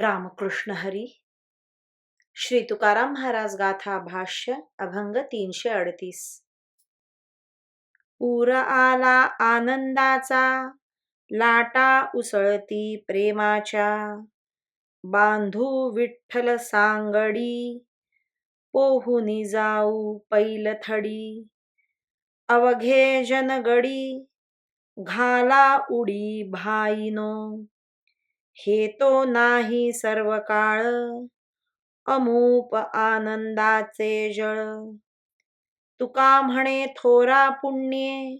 रामकृष्ण हरी। श्री तुकाराम महाराज गाथा भाष्य अभंग तीनशे अडतीस. पूर आला आनंदाचा लाटा उसळती प्रेमाच्या. बांधू विठ्ठल सांगडी पोहुनी जाऊ पैलथडी. अवघे जनगडी घाला उडी भाईनो. हे तो नाही सर्व काळ अमूप आनंदाचे जळ. तुका म्हणे थोरा पुण्ये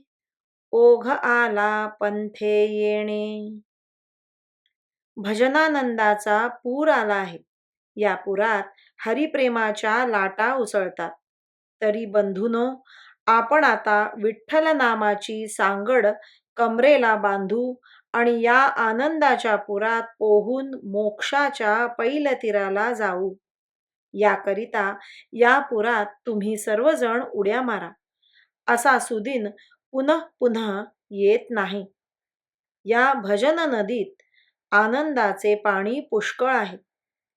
ओघ आला पंथे येणे. भजनानंदाचा पूर आला आहे. या पुरात हरिप्रेमाच्या लाटा उसळतात. तरी बंधुनो आपण आता विठ्ठल नामाची सांगड कमरेला बांधू आणि या आनंदाच्या पुरात पोहून मोक्षाच्या पैलतीराला जाऊ. याकरिता या पुरात तुम्ही सर्वजण उड्या मारा. असा सुदिन पुनः पुन्हा येत नाही. या भजन नदीत आनंदाचे पाणी पुष्कळ आहे.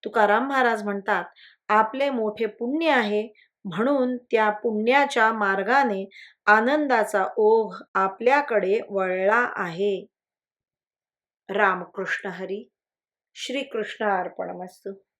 तुकाराम महाराज म्हणतात आपले मोठे पुण्य आहे म्हणून त्या पुण्याच्या मार्गाने आनंदाचा ओघ आपल्याकडे वळला आहे. रामकृष्ण हरी. श्रीकृष्ण अर्पणमस्तू.